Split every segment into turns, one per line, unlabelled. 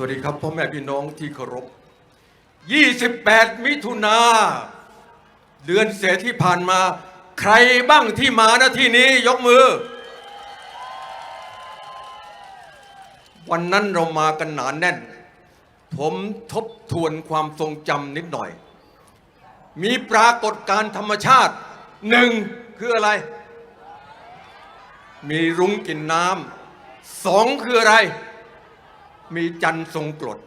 สวัสดีครับพ่อแม่พี่น้องที่เคารพ 28 มิถุนาเดือนเศษที่ผ่านมา ใครบ้างที่มาณที่นี้ยกมือ วันนั้นเรามากันหนานแน่น ผมทบทวนความทรงจำนิดหน่อย มีปรากฏการธรรมชาติหนึ่งคืออะไร มีรุ้งกินน้ำสองคืออะไร มีจันทร์ทรงกรด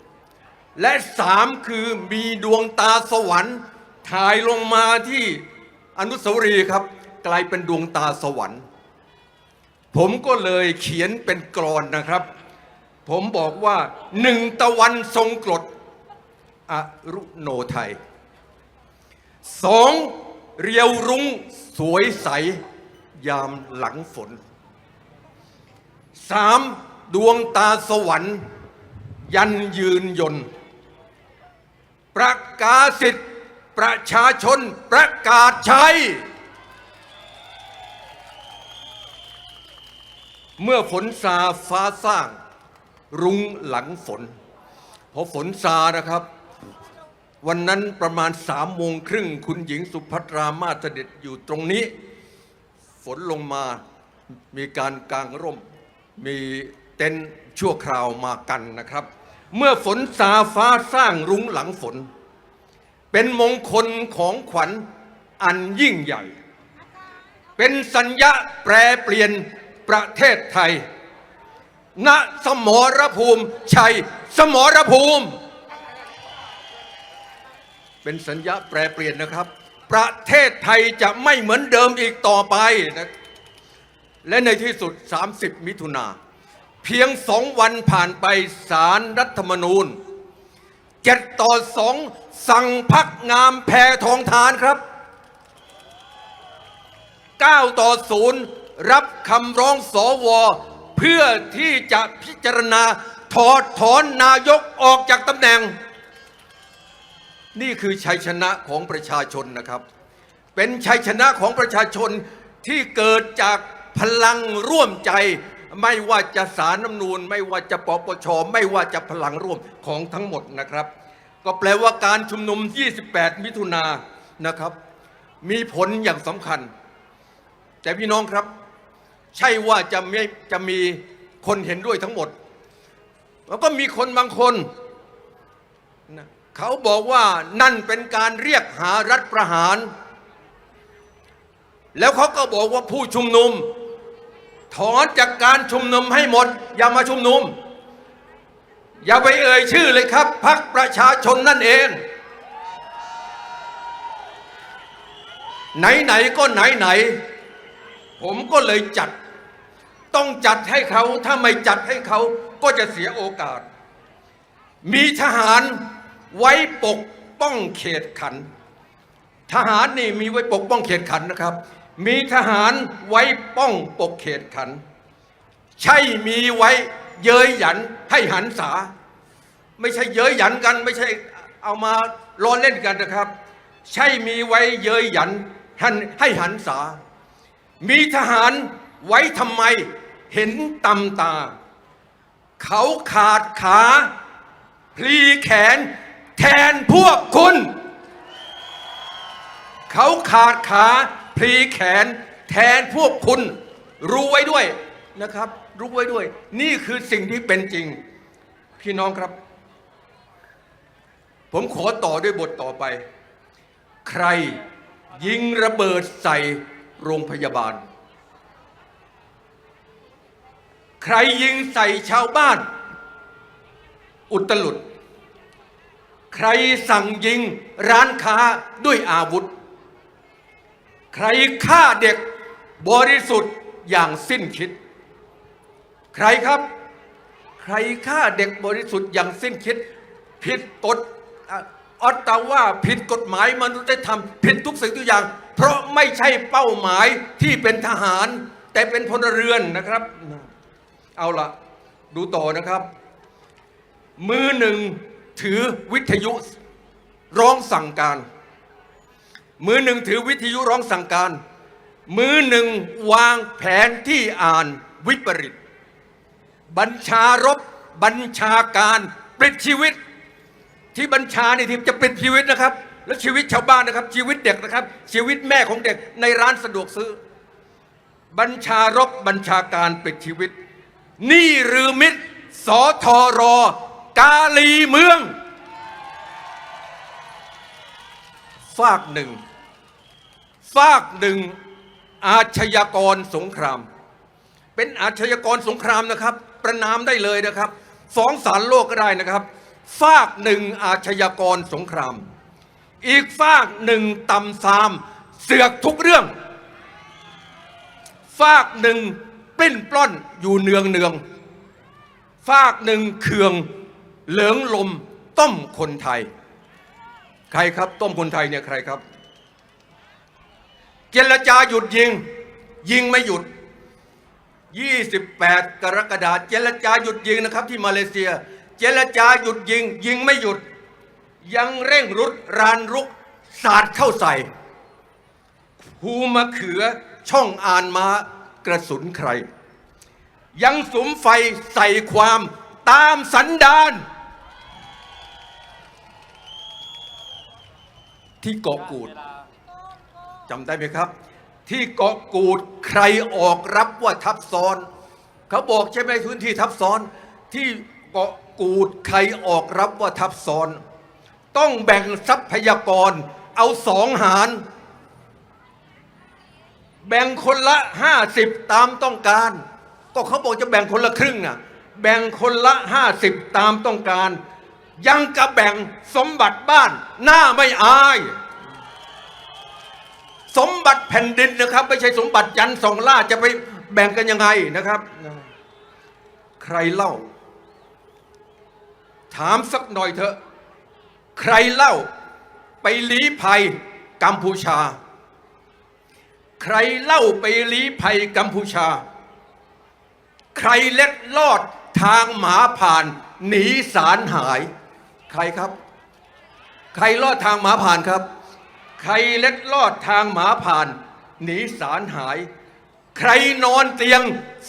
และสามคือมีดวงตาสวรรค์ถ่ายลงมาที่อนุสาวรีย์ครับ กลายเป็นดวงตาสวรรค์ ผมก็เลยเขียนเป็นกรอนนะครับ ผมบอกว่าหนึ่งตะวันทรงกรดอรุโนไทยสองเรียวรุ้งสวยใส ยามหลังฝนสามดวงตาสวรรค์ ยันยืนยนต์ประกาศสิทธิประชาชนประกาศใช้ เมื่อฝนซาฟ้าสร้าง รุ้งหลังฝนพอฝนซานะครับ วันนั้นประมาณสามโมงครึ่งคุณหญิงสุภัทรามาศเสด็จอยู่ตรงนี้ ฝนลงมามีการกางร่ม มีเต็นท์ชั่วคราวมากันนะครับ เมื่อฝนซาฟ้าสร้างรุ้งหลังฝน เป็นมงคลของขวัญอันยิ่งใหญ่ เป็นสัญญาแปรเปลี่ยนประเทศไทย ณสมรภูมิชัยสมรภูมิ เป็นสัญญาแปรเปลี่ยนนะครับ ประเทศไทยจะไม่เหมือนเดิมอีกต่อไปนะและในที่สุด 30 มิถุนา เพียงสองวันผ่านไปสารรัฐธรรมนูญเจ็ดต่อสองสั่งพักงามแพทองทานครับ 9 ต่อศูนย์รับคำร้องสวเพื่อที่จะพิจารณาถอดถอนนายกออกจากตำแหน่ง นี่คือชัยชนะของประชาชนนะครับ เป็นชัยชนะของประชาชนที่เกิดจากพลังร่วมใจ ไม่ว่าจะสารน้ำนูนไม่ว่าจะปปช ไม่ว่าจะพลังร่วมของทั้งหมดนะครับ ก็แปลว่าการชุมนุม 28 มิถุนายนนะครับ มีผลอย่างสำคัญ แต่พี่น้องครับ ใช่ว่าจะไม่จะมีคนเห็นด้วยทั้งหมด แล้วก็มีคนบางคนนะเขาบอกว่านั่นเป็นการเรียกหารัฐประหาร แล้วเขาก็บอกว่าผู้ชุมนุม ถอนจากการชุมนุมให้หมด อย่ามาชุมนุม อย่าไปเอ่ยชื่อเลยครับพักประชาชนนั่นเอง ไหน ๆ ก็ไหน ๆ ผมก็เลยจัด ต้องจัดให้เขาถ้าไม่จัดให้เขาก็จะเสียโอกาส มีทหารไว้ปกป้องเขตขัน ทหารนี่มีไว้ปกป้องเขตขันนะครับ มีทหารไว้ป้องปกเขตขัน ใช่มีไว้เย้ยหยันให้หันษา ไม่ใช่เย้ยหยันกัน ไม่ใช่เอามาล้อเล่นกันนะครับ ใช่มีไว้เย้ยหยันให้หันษา มีทหารไว้ทำไมเห็นตำตา เขาขาดขา พลีแขน แทนพวกคุณ เขาขาดขา พลีแขนแทนพวกคุณรู้ไว้ด้วยนะครับ รู้ไว้ด้วย นี่คือสิ่งที่เป็นจริง พี่น้องครับ ผมขอต่อด้วยบทต่อไป ใครยิงระเบิดใส่โรงพยาบาล ใครยิงใส่ชาวบ้าน อุตลุด ใครสั่งยิงร้านค้าด้วยอาวุธ ใครฆ่าเด็กบริสุทธิ์อย่างสิ้นคิด ใครครับ ใครฆ่าเด็กบริสุทธิ์อย่างสิ้นคิด ผิดกฎอออตตาว่าผิดกฎหมายมนุษยธรรมผิดทุกสิ่งทุกอย่าง เพราะไม่ใช่เป้าหมายที่เป็นทหาร แต่เป็นพลเรือนนะครับ เอาละดูต่อนะครับ มือหนึ่งถือวิทยุร้องสั่งการ มือหนึ่งถือวิทยุร้องสั่งการ มือหนึ่งวางแผนที่อ่านวิปริต บัญชารบบัญชาการปลิดชีวิต ที่บัญชาในทีมจะปลิดชีวิตนะครับ และชีวิตชาวบ้านนะครับ ชีวิตเด็กนะครับ ชีวิตแม่ของเด็กในร้านสะดวกซื้อ บัญชารบบัญชาการปลิดชีวิต นี่หรือมิตรสอทรกาลีเมือง ฝากหนึ่ง ฝากหนึ่งอาชญากรสงคราม เป็นอาชญากรสงครามนะครับ ประนามได้เลยนะครับฟ้องศาลโลกก็ได้นะครับฝากหนึ่งอาชญากรสงคราม อีกฝากหนึ่งตำซามเสือกทุกเรื่องฝากหนึ่งปลิ้นปล้อนอยู่เนืองเนืองๆฝากหนึ่งเคืองเหลืองลมต้มคนไทย ใครครับต้มคนไทยเนี่ยใครครับ เจรจาหยุดยิง ยิงไม่หยุด 28 กรกฎาคมเจรจาหยุดยิงนะครับ ที่มาเลเซีย เจรจาหยุดยิง ยิงไม่หยุด ยังเร่งรุดรานรุกสาดเข้าใส่ภูมะเขือช่องอ่านมากระสุนใคร ยังสุมไฟใส่ความตามสันดานที่เกาะกูด จำได้ไหมครับ ที่เกาะกูดใครออกรับว่าทับซ้อนเขาบอกใช่ไหมพื้นที่ทับซ้อน ที่เกาะกูดใครออกรับว่าทับซ้อน ต้องแบ่งทรัพยากรเอาสองหาร แบ่งคนละห้าสิบตามต้องการ ก็เขาบอกจะแบ่งคนละครึ่งอะแบ่งคนละห้าสิบตามต้องการ ยังกระแบ่งสมบัติบ้านหน้าไม่อาย สมบัติแผ่นดินนะครับ ไม่ใช่สมบัติยันสองล่าจะไปแบ่งกันยังไงนะครับ ใครเล่า ถามสักหน่อยเถอะ ใครเล่าไปลี้ภัยกัมพูชา ใครเล่าไปลี้ภัยกัมพูชา ใครเล็ดลอดทางหมาผ่านหนีสารหาย ใครครับ ใครลอดทางหมาผ่านครับ ใครเล็ดลอดทางหมาผ่าน หนีสารหาย ใครนอนเตียง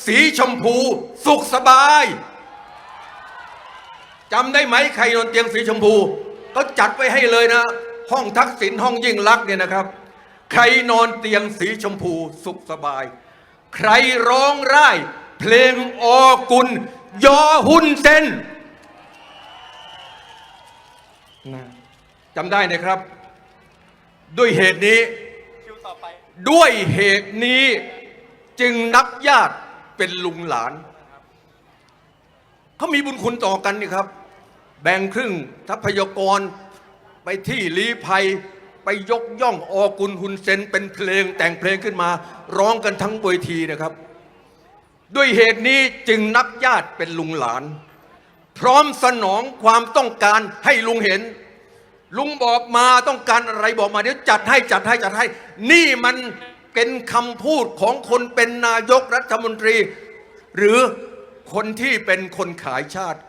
สีชมพู สุขสบายจำได้ไหมใครนอนเตียงสีชมพู ก็จัดไว้ให้เลยนะ ห้องทักษิณห้องยิ่งลักษณ์เนี่ยนะครับ ใครนอนเตียงสีชมพู สุขสบาย ใครร้องไห้เพลงออกุลยอหุ่นเซนนะจำได้นะครับ ด้วยเหตุนี้ ด้วยเหตุนี้จึงนับญาติเป็นลุงหลาน เขามีบุญคุณต่อกันนี่ครับ แบ่งครึ่งทรัพยากรไปที่ลีภัยไปยกย่องออกุลหุนเซนเป็นเพลงแต่งเพลงขึ้นมา ร้องกันทั้งเวทีนะครับ ด้วยเหตุนี้จึงนับญาติเป็นลุงหลาน พร้อมสนองความต้องการให้ลุงเห็น ลุงบอกมาต้องการอะไรบอกมาเดี๋ยวจัดให้จัดให้จัดให้ นี่มันเป็นคำพูดของคนเป็นนายกรัฐมนตรี หรือคนที่เป็นคนขายชาติ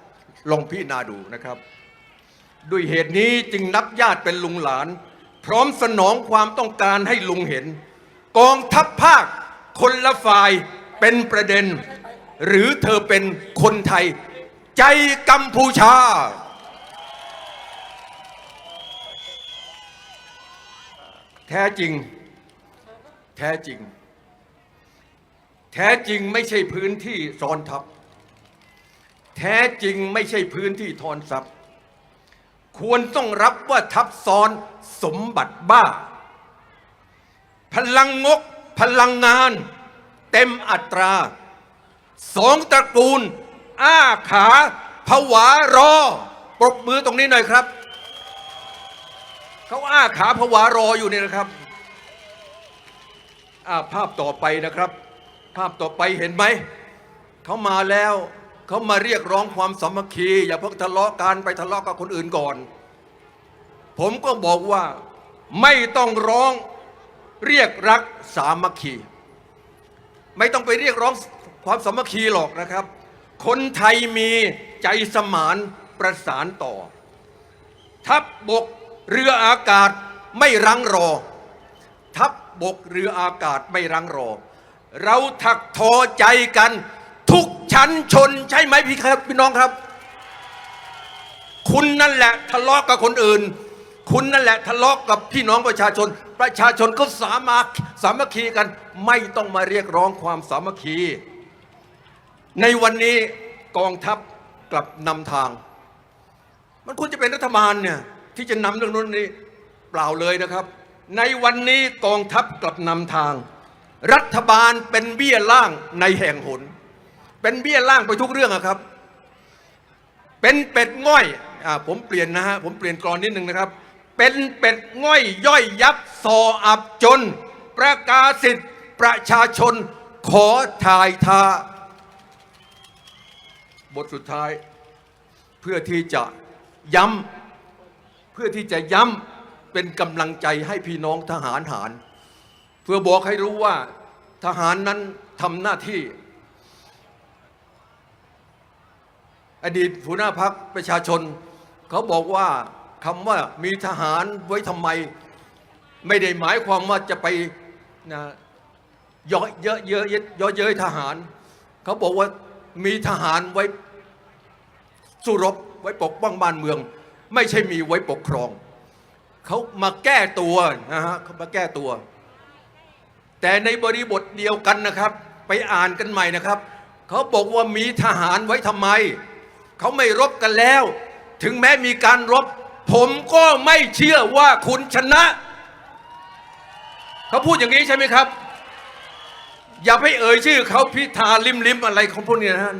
ลองพิจารณาดูนะครับ ด้วยเหตุนี้จึงนับญาติเป็นลุงหลาน พร้อมสนองความต้องการให้ลุงเห็น กองทัพภาคคนละฝ่ายเป็นประเด็น หรือเธอเป็นคนไทย ใจกัมพูชา ท้จริง แท้จริง แท้จริงไม่ใช่พื้นที่ซ้อนทับ แท้จริงไม่ใช่พื้นที่ทอนทรัพย์ควรต้องรับว่าทับซ้อนสมบัติบ้า พลังงก พลังงาน เต็มอัตรา สองตระกูล อ้าขาผวารอ ปรบมือตรงนี้หน่อยครับ เขาอ้าขาผวารออยู่เนี่ยนะครับอาภาพต่อไปนะครับ ภาพต่อไปเห็นไหม เขามาแล้วเขามาเรียกร้องความสามัคคี อย่าเพิ่งทะเลาะกันไปทะเลาะกับคนอื่นก่อน ผมก็บอกว่าไม่ต้องร้องเรียกรักสามัคคี ไม่ต้องไปเรียกร้องความสามัคคีหรอกนะครับ คนไทยมีใจสมานประสานต่อ ทัพบบก เรืออากาศไม่รังรอ ทัพบบกเรืออากาศไม่รังรอ เราถักทอใจกัน ทุกชั้นชนใช่ไหมพี่ครับพี่น้องครับ คุณนั่นแหละทะเลาะกับคนอื่น คุณนั่นแหละทะเลาะกับพี่น้องประชาชน ประชาชนก็สามาสามัคคีกัน ไม่ต้องมาเรียกร้องความสามัคคี ในวันนี้กองทัพกลับนำทาง มันควรจะเป็นรัฐบาลเนี่ย ที่จะนำเรื่องนู้นนี้เปล่าเลยนะครับ ในวันนี้กองทัพกลับนำทาง รัฐบาลเป็นเบี้ยล่างในแห่งหน เป็นเบี้ยล่างไปทุกเรื่องอะครับ เป็นเป็ดง่อยอ่าผมเปลี่ยนนะฮะผมเปลี่ยนกรอนนิดนึงนะครับ เป็นเป็ดง่อยย่อยยับซออับจน ประกาศสิทธิ์ประชาชนขอทายทาบทสุดท้ายเพื่อที่จะย้ำ เพื่อที่จะย้ำเป็นกำลังใจให้พี่น้องทหารหาร เพื่อบอกให้รู้ว่าทหารนั้นทำหน้าที่ อดีตหัวหน้าพักประชาชน เขาบอกว่าคำว่ามีทหารไว้ทำไม ไม่ได้หมายความว่าจะไปนะเยอเยอะเยอะยอะเยอเย้ยทหาร เขาบอกว่ามีทหารไว้สู้รบไว้ปกป้องบ้านเมือง ไม่ใช่มีไว้ปกครอง เขามาแก้ตัวนะฮะเขามาแก้ตัว แต่ในบริบทเดียวกันนะครับ ไปอ่านกันใหม่นะครับ เขาบอกว่ามีทหารไว้ทำไม เขาไม่รบกันแล้ว ถึงแม้มีการรบ ผมก็ไม่เชื่อว่าคุณชนะ เขาพูดอย่างนี้ใช่ไหมครับ อย่าไปเอ่ยชื่อเขาพิธาลิมลิมอะไรของพวกนี้นะฮะ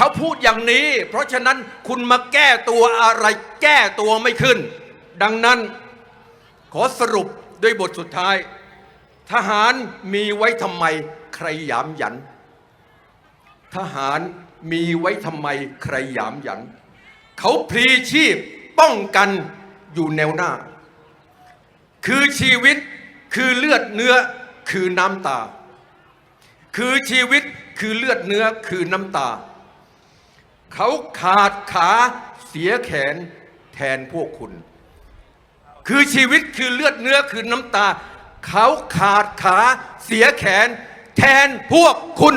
เขาพูดอย่างนี้ เพราะฉะนั้นคุณมาแก้ตัวอะไรแก้ตัวไม่ขึ้น ดังนั้นขอสรุปด้วยบทสุดท้าย ทหารมีไว้ทำไมใครหยามหยัน ทหารมีไว้ทำไมใครหยามหยัน เขาพลีชีพป้องกันอยู่แนวหน้า คือชีวิตคือเลือดเนื้อคือน้ำตา คือชีวิตคือเลือดเนื้อคือน้ำตา เขาขาดขาเสียแขนแทนพวกคุณ คือชีวิตคือเลือดเนื้อคือน้ำตา เขาขาดขาเสียแขนแทนพวกคุณ